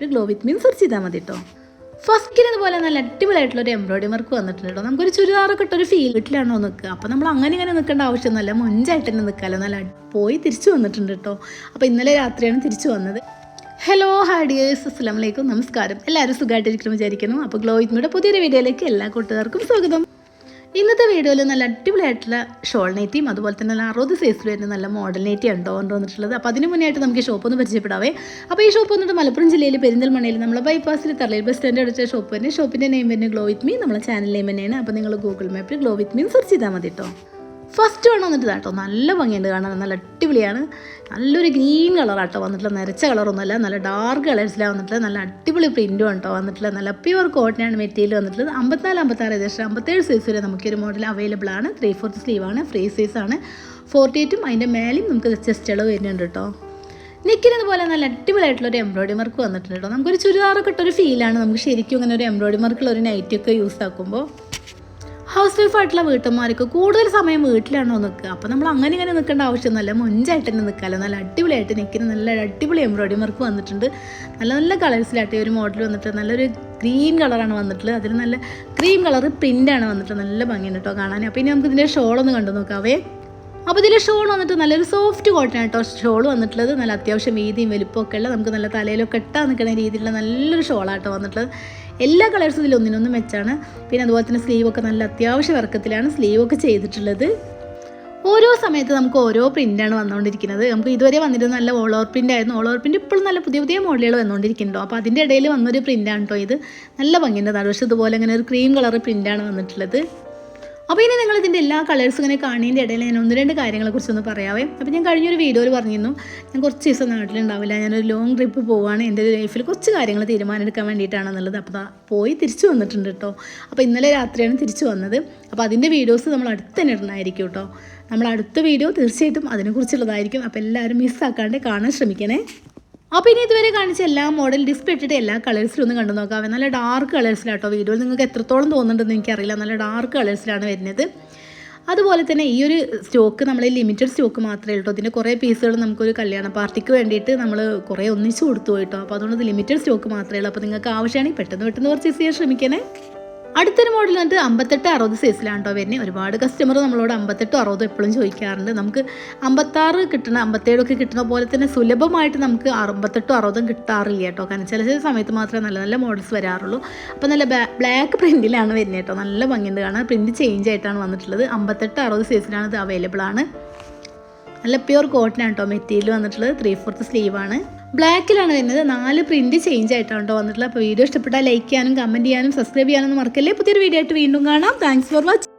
ഒരു ഗ്ലോ വിത്ത് മീൻ സെർച്ച് ചെയ്താൽ മതി കേട്ടോ ഫസ്റ്റിന് പോലെ നല്ല അടിപൊളിയായിട്ടുള്ള ഒരു എംബ്രോയിഡറി വർക്ക് വന്നിട്ടുണ്ട് കേട്ടോ നമുക്കൊരു ചുരിദാറൊക്കെ ഇട്ടൊരു ഫീൽ വീട്ടിലാണോ നിൽക്കുക. അപ്പോൾ നമ്മൾ അങ്ങനെ ഇങ്ങനെ നിൽക്കേണ്ട ആവശ്യമൊന്നുമല്ല മുഞ്ചായിട്ട് തന്നെ നിൽക്കാമല്ലോ നല്ല പോയി തിരിച്ചു വന്നിട്ടുണ്ട് കേട്ടോ അപ്പോൾ ഇന്നലെ രാത്രിയാണ് തിരിച്ചു വന്നത്. ഹലോ ഹാഡിയേഴ്സ് ഡിയേഴ്സ് അസ്സാം വലൈക്കും നമസ്കാരം. എല്ലാവരും സുഖമായിട്ടിരിക്കണം വിചാരിക്കുന്നു. അപ്പോൾ ഗ്ലോ വിത്ത് മീയുടെ പുതിയൊരു വീഡിയോയിലേക്ക് എല്ലാ കൂട്ടുകാർക്കും സ്വാഗതം. ഇന്നത്തെ വീഡിയോയിൽ നല്ല അടിപൊളിയായിട്ടുള്ള ഷോൾ നെറ്റിയും അതുപോലെ തന്നെ നല്ല അറുപത് സൈസിൽ വരുന്ന നല്ല മോഡൽ നെറ്റി ഉണ്ടോ എന്ന് വന്നിട്ടുള്ളത്. അപ്പോൾ അതിന് മുന്നേ ആയിട്ട് നമുക്ക് ഷോപ്പ് ഒന്ന് പരിചയപ്പെടാവേ. അപ്പോൾ ഈ ഷോപ്പ് വന്നിട്ട് മലപ്പുറം ജില്ലയിൽ പെരിന്തൽമണ്ണയിൽ നമ്മളെ ബൈപ്പാസിൽ തറയിൽ ബസ് സ്റ്റാൻഡ് അടിച്ച ഷോപ്പ് തന്നെ. ഷോപ്പിന്റെ നെയിം തന്നെ ഗ്ലോ വിത്ത് മീ നമ്മളെ ചാനൽ നെയിം തന്നെയാണ്. അപ്പോൾ നിങ്ങൾ ഗൂഗിൾ മാപ്പിൽ ഗ്ലോ വിത്ത് മീൻ സെർച്ച് ചെയ്താൽ മതി കേട്ടോ ഫസ്റ്റ് വേണം വന്നിട്ട് കേട്ടോ. നല്ല ഭംഗിയുണ്ട് കാണാൻ. നല്ല അടിപൊളിയാണ്. നല്ലൊരു ഗ്രീൻ കളറാട്ടോ വന്നിട്ടുള്ള നിരച്ച കളറൊന്നുമല്ല നല്ല ഡാർക്ക് കളേഴ്സിലാണ് വന്നിട്ടുള്ളത്. നല്ല അടിപൊളി പ്രിന്റും കേട്ടോ വന്നിട്ടുള്ളത്. നല്ല പ്യുവർ കോട്ടനാണ് മെറ്റീരിയൽ വന്നിട്ടുള്ളത്. അമ്പത്തിനാല് അമ്പത്താറ് ഏകദേശം. അമ്പത്തേഴ് സൈസ് വരെ നമുക്കൊരു മോഡൽ അവൈലബിൾ ആണ്. ത്രീ ഫോർത്ത് സ്ലീവാണ് ഫ്രീ ആണ്. ഫോർട്ടി എയ്റ്റും അതിന്റെ മേലെയും നമുക്ക് ചെസ്റ്റ് ഇളവ് വരുന്നുണ്ട് കേട്ടോ. നിൽക്കുന്നത് പോലെ നല്ല അടിപൊളിയായിട്ടുള്ള ഒരു എംബ്രോയ്ഡറി വർക്ക് വന്നിട്ടുണ്ട് കേട്ടോ. നമുക്കൊരു ചുരിദാറൊക്കെ ഇട്ടൊരു ഫീലാണ് നമുക്ക് ശരിക്കും ഇങ്ങനെ ഒരു എംബ്രോയ്ഡറി വർക്കുള്ള ഒരു നൈറ്റൊക്കെ യൂസ് ആക്കുമ്പോൾ ഹൗസ് വൈഫായിട്ടുള്ള വീട്ടമ്മമാർക്ക് കൂടുതൽ സമയം വീട്ടിലാണോ നിൽക്കുക? അപ്പോൾ നമ്മൾ അങ്ങനെ ഇങ്ങനെ നിൽക്കേണ്ട ആവശ്യമൊന്നുമല്ല മുഞ്ചായിട്ട് തന്നെ നിൽക്കാമല്ലോ നല്ല അടിപൊളിയായിട്ട് നിൽക്കുന്ന നല്ല അടിപൊളി എംബ്രോയിഡറി വർക്ക് വന്നിട്ടുണ്ട്. നല്ല നല്ല കളേഴ്സിലായിട്ട് ഒരു മോഡൽ വന്നിട്ട് നല്ലൊരു ഗ്രീൻ കളറാണ് വന്നിട്ടുള്ളത്. അതിൽ നല്ല ക്രീം കളർ പ്രിന്റാണ് വന്നിട്ട് നല്ല ഭംഗിയുണ്ട് കേട്ടോ കാണാൻ. അപ്പോൾ ഇനി നമുക്ക് ഇതിന്റെ ഷോളൊന്ന് കണ്ടു നോക്കാവേ അപ്പോൾ ഇതിൽ ഷോൾ വന്നിട്ട് നല്ലൊരു സോഫ്റ്റ് കോട്ടൺ കേട്ടോ. ഷോൾ വന്നിട്ടുള്ളത് നല്ല അത്യാവശ്യം വീതിയും വലുപ്പമൊക്കെ ഉള്ള നമുക്ക് നല്ല തലയിലൊക്കെ ഇട്ടാൽ നിൽക്കുന്ന രീതിയിലുള്ള നല്ലൊരു ഷോളാട്ടോ വന്നിട്ടുള്ളത്. എല്ലാ കളേഴ്സും ഇതിൽ ഒന്നിനൊന്നും മെച്ചാണ് പിന്നെ അതുപോലെ തന്നെ സ്ലീവൊക്കെ നല്ല അത്യാവശ്യം ഇറക്കത്തിലാണ് സ്ലീവൊക്കെ ചെയ്തിട്ടുള്ളത്. ഓരോ സമയത്ത് നമുക്ക് ഓരോ പ്രിന്റാണ് വന്നുകൊണ്ടിരിക്കുന്നത് നമുക്ക് ഇതുവരെ വന്നിരുന്ന നല്ല ഓവർ പ്രിന്റ് ആയിരുന്നു. ഓവർ പ്രിന്റ് ഇപ്പോഴും നല്ല പുതിയ പുതിയ മോഡലുകൾ വന്നുകൊണ്ടിരിക്കുന്നുണ്ടോ അപ്പോൾ അതിന്റെ ഇടയിൽ വന്നൊരു പ്രിന്റാണ് കേട്ടോ ഇത്. നല്ല ഭംഗിന്റെ പക്ഷേ ഇതുപോലെ അങ്ങനെ ഒരു ക്രീം കളർ പ്രിന്റാണ് വന്നിട്ടുള്ളത്. അപ്പോൾ ഇനി നിങ്ങൾ ഇതിന്റെ എല്ലാ കളേഴ്സും ഇങ്ങനെ കാണുന്നതിന്റെ ഇടയിൽ ഞാൻ ഒന്ന് രണ്ട് കാര്യങ്ങളെ കുറിച്ചൊന്ന് പറയാവേ. അപ്പോൾ ഞാൻ കഴിഞ്ഞൊരു വീഡിയോയിൽ പറഞ്ഞിരുന്നു ഞാൻ കുറച്ച് ദിവസം നാട്ടിലുണ്ടാവില്ല ഞാനൊരു ലോങ് ട്രിപ്പ് പോവാണ് എന്റെ ലൈഫിൽ കുറച്ച് കാര്യങ്ങൾ തീരുമാനമെടുക്കാൻ വേണ്ടിയിട്ടാണെന്നുള്ളത്. അപ്പോൾ പോയി തിരിച്ചു വന്നിട്ടുണ്ട് കേട്ടോ അപ്പോൾ ഇന്നലെ രാത്രിയാണ് തിരിച്ചു വന്നത്. അപ്പോൾ അതിന്റെ വീഡിയോസ് നമ്മൾ അടുത്ത് തന്നെ ഇടുന്നതായിരിക്കും കേട്ടോ നമ്മൾ അടുത്ത വീഡിയോ തീർച്ചയായിട്ടും അതിനെക്കുറിച്ചുള്ളതായിരിക്കും. അപ്പോൾ എല്ലാവരും മിസ്സാക്കാണ്ട് കാണാൻ ശ്രമിക്കണേ. അപ്പോൾ ഇനി ഇതുവരെ കാണിച്ച എല്ലാ മോഡൽ ഡിസ്പ്ലേ ഇട്ടിട്ട് എല്ലാ കളേഴ്സിലും ഒന്ന് കണ്ടു നോക്കാം നല്ല ഡാർക്ക് കളേഴ്സിലാട്ടോ വീഡിയോയിൽ നിങ്ങൾക്ക് എത്രത്തോളം തോന്നുന്നുണ്ടെന്ന് എനിക്കറിയില്ല. നല്ല ഡാർക്ക് കളേഴ്സിലാണ് വരുന്നത്. അതുപോലെ തന്നെ ഈ ഒരു സ്റ്റോക്ക് നമ്മൾ ലിമിറ്റഡ് സ്റ്റോക്ക് മാത്രമേ ഉള്ളൂ ഇതിന്റെ കുറേ പീസുകൾ നമുക്കൊരു കല്യാണ പാർട്ടിക്ക് വേണ്ടിയിട്ട് നമ്മൾ കുറേ ഒന്നിച്ച് കൊടുത്തു പോയിട്ടോ. അപ്പോൾ അതുകൊണ്ട് ലിമിറ്റഡ് സ്റ്റോക്ക് മാത്രമേ ഉള്ളൂ. അപ്പോൾ നിങ്ങൾക്ക് ആവശ്യമാണെങ്കിൽ പെട്ടെന്ന് പെട്ടെന്ന് പർച്ചേസ് ചെയ്യാൻ ശ്രമിക്കണേ. അടുത്തൊരു മോഡൽ വന്നിട്ട് അമ്പത്തെട്ട് അറുപത് സൈസിലാണ് കേട്ടോ വരുന്നത് ഒരുപാട് കസ്റ്റമർ നമ്മളോട് അമ്പത്തെട്ടും അറുപതും എപ്പോഴും ചോദിക്കാറുണ്ട്. നമുക്ക് അമ്പത്താറ് കിട്ടണ അമ്പത്തേഴൊക്കെ കിട്ടുന്ന പോലെ തന്നെ സുലഭമായിട്ട് നമുക്ക് അമ്പത്തെട്ടും അറുപതും കിട്ടാറില്ല കേട്ടോ കാരണം ചില ചില സമയത്ത് മാത്രമേ നല്ല നല്ല മോഡൽസ് വരാറുള്ളൂ. അപ്പോൾ നല്ല ബ്ലാക്ക് പ്രിന്റിലാണ് വരുന്നത് കേട്ടോ നല്ല ഭംഗിയുണ്ട് കാണാൻ. പ്രിന്റ് ചേഞ്ച് ആയിട്ടാണ് വന്നിട്ടുള്ളത്. അമ്പത്തെട്ട് അറുപത് സൈസിലാണ് ഇത് അവൈലബിൾ ആണ്. നല്ല പ്യുർ കോട്ടനാണ് കേട്ടോ മെറ്റീരിയൽ വന്നിട്ടുള്ളത്. ത്രീ ഫോർത്ത് സ്ലീവാണ് ബ്ലാക്കിലാണ് വരുന്നത് നാല് പ്രിന്റ് ചേഞ്ച് ആയിട്ടാണ് കേട്ടോ വന്നിട്ടുള്ളത്. അപ്പോൾ വീഡിയോ ഇഷ്ടപ്പെട്ടാൽ ലൈക്ക് ചെയ്യാനും കമന്റ് ചെയ്യാനും സബ്സ്ക്രൈബ് ചെയ്യാനൊന്നും മറക്കല്ലേ. പുതിയൊരു വീഡിയോ ആയിട്ട് വീണ്ടും കാണാം. Thanks for watching